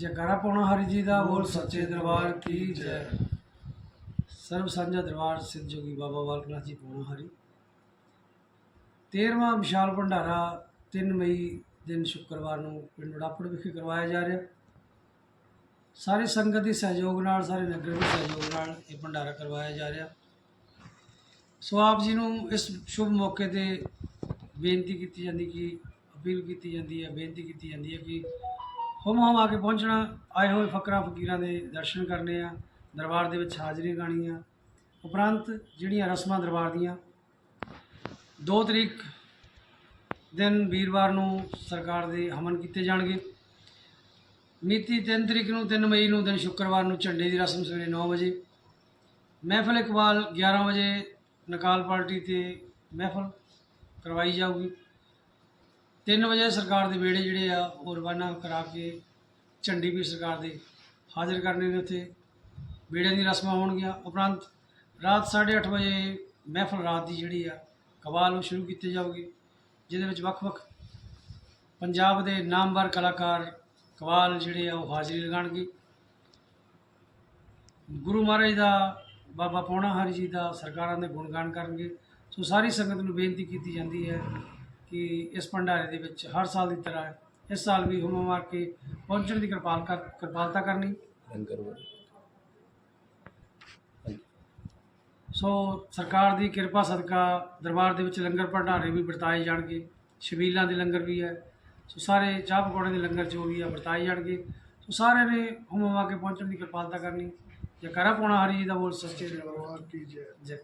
ਜਗਰਾ ਪਾਉਣਾ ਹਰੀ ਜੀ ਦਾ, ਬੋਲ ਸੱਚੇ ਦਰਬਾਰ ਕੀ ਜੈ। ਸਰਬ ਸਾਂਝਾ ਦਰਬਾਰ ਸਿੱਧ ਜੋਗੀ ਬਾਬਾ ਬਾਲਕਨਾਥ ਜੀ ਪਾਉਣਾ ਹਰੀ। 13ਵਾਂ ਵਿਸ਼ਾਲ ਭੰਡਾਰਾ 3 ਮਈ ਦਿਨ ਸ਼ੁੱਕਰਵਾਰ ਨੂੰ ਪਿੰਡ ਉਡਾਪੜ ਵਿਖੇ ਕਰਵਾਇਆ ਜਾ ਰਿਹਾ। ਸਾਰੀ ਸੰਗਤ ਦੇ ਸਹਿਯੋਗ ਨਾਲ, ਸਾਰੇ ਨਗਰ ਦੇ ਸਹਿਯੋਗ ਨਾਲ ਇਹ ਭੰਡਾਰਾ ਕਰਵਾਇਆ ਜਾ ਰਿਹਾ। ਸੋ ਆਪ ਜੀ ਨੂੰ ਇਸ ਸ਼ੁਭ ਮੌਕੇ ਤੇ ਬੇਨਤੀ ਕੀਤੀ ਜਾਂਦੀ ਕਿ ਅਪੀਲ ਕੀਤੀ ਜਾਂਦੀ ਹੈ, ਬੇਨਤੀ ਕੀਤੀ ਜਾਂਦੀ ਹੈ ਕਿ ਹੁਮ ਹੁਮ ਆ ਕੇ ਪਹੁੰਚਣਾ। ਆਏ ਹੋਏ ਫਕਰਾਂ ਫਕੀਰਾਂ ਦੇ ਦਰਸ਼ਨ ਕਰਨੇ ਆ। ਦਰਬਾਰ ਦੇ ਵਿੱਚ ਹਾਜ਼ਰੀ ਗਾਣੀ ਆ ਉਪਰੰਤ ਜਿਹੜੀਆਂ ਰਸਮਾਂ ਦਰਬਾਰ ਦੀਆਂ। 2 ਤਰੀਕ ਦਿਨ ਵੀਰਵਾਰ ਨੂੰ ਸਰਕਾਰ ਦੇ ਹਮਨ ਕੀਤੇ ਜਾਣਗੇ। ਮਿਤੀ 3 ਤਰੀਕ ਨੂੰ 3 ਮਈ ਨੂੰ, ਦਿਨ ਸ਼ੁੱਕਰਵਾਰ ਨੂੰ ਝੰਡੇ ਦੀ ਰਸਮ ਸਵੇਰੇ 9 ਵਜੇ। ਮਹਿਫਲ ਇਕਬਾਲ 11 ਵਜੇ ਨਕਾਲ ਪਾਰਟੀ ਤੇ ਮਹਿਫਲ ਕਰਵਾਈ ਜਾਊਗੀ। 3 ਵਜੇ ਸਰਕਾਰ ਦੇ ਵਿਹੜੇ ਜਿਹੜੇ ਆ, ਉਹ ਰਵਾਨਾ ਕਰਾ ਕੇ ਝੰਡੀ ਵੀ ਸਰਕਾਰ ਦੇ ਹਾਜ਼ਰ ਕਰਨੇ ਨੇ ਉੱਥੇ। ਵਿਹੜੇ ਦੀ ਰਸਮਾਂ ਹੋਣਗੀਆਂ। ਉਪਰੰਤ ਰਾਤ 8:30 ਵਜੇ ਮਹਿਫਲ ਰਾਤ ਦੀ ਜਿਹੜੀ ਆ ਕਵਾਲ ਉਹ ਸ਼ੁਰੂ ਕੀਤੀ ਜਾਊਗੀ, ਜਿਹਦੇ ਵਿੱਚ ਵੱਖ-ਵੱਖ ਪੰਜਾਬ ਦੇ ਨਾਮਵਰ ਕਲਾਕਾਰ ਕਵਾਲ ਜਿਹੜੇ ਆ, ਉਹ ਹਾਜ਼ਰੀ ਲਗਾਉਣਗੇ। ਗੁਰੂ ਮਹਾਰਾਜ ਦਾ, ਬਾਬਾ ਪੌਣਾ ਹਰੀ ਜੀ ਦਾ ਸਰਕਾਰਾਂ ਦੇ ਗੁਣਗਾਨ ਕਰਨਗੇ। ਸੋ ਸਾਰੀ ਸੰਗਤ ਨੂੰ ਬੇਨਤੀ ਕੀਤੀ ਜਾਂਦੀ ਹੈ ਕਿ ਇਸ ਭੰਡਾਰੇ ਦੇ ਵਿੱਚ ਹਰ ਸਾਲ ਦੀ ਤਰ੍ਹਾਂ ਇਸ ਸਾਲ ਵੀ ਹੁਮ ਮਾਰ ਕੇ ਪਹੁੰਚਣ ਦੀ ਕਿਰਪਾਲ ਕਰ ਕਿਰਪਾਲਤਾ ਕਰਨੀ। ਲੰਗਰ ਸੋ ਸਰਕਾਰ ਦੀ ਕਿਰਪਾ ਸਦਕਾ ਦਰਬਾਰ ਦੇ ਵਿੱਚ ਲੰਗਰ ਭੰਡਾਰੇ ਵੀ ਵਰਤਾਏ ਜਾਣਗੇ। ਛਬੀਲਾਂ ਦੇ ਲੰਗਰ ਵੀ ਹੈ। ਸੋ ਸਾਰੇ ਚਾਹ ਪਕੌੜੇ ਦੇ ਲੰਗਰ ਜੋ ਵੀ ਆ ਵਰਤਾਏ ਜਾਣਗੇ। ਸੋ ਸਾਰਿਆਂ ਨੇ ਹੁਮ ਆ ਕੇ ਪਹੁੰਚਣ ਦੀ ਕਿਰਪਾਲਤਾ ਕਰਨੀ। ਜੈ ਕਰਾ ਪੋਣਾ ਹਰੀ ਜੀ ਦਾ ਬੋਲ ਸੱਚੇ ਦਰਬਾਰ ਕੀ ਜੈ। ਜੈ।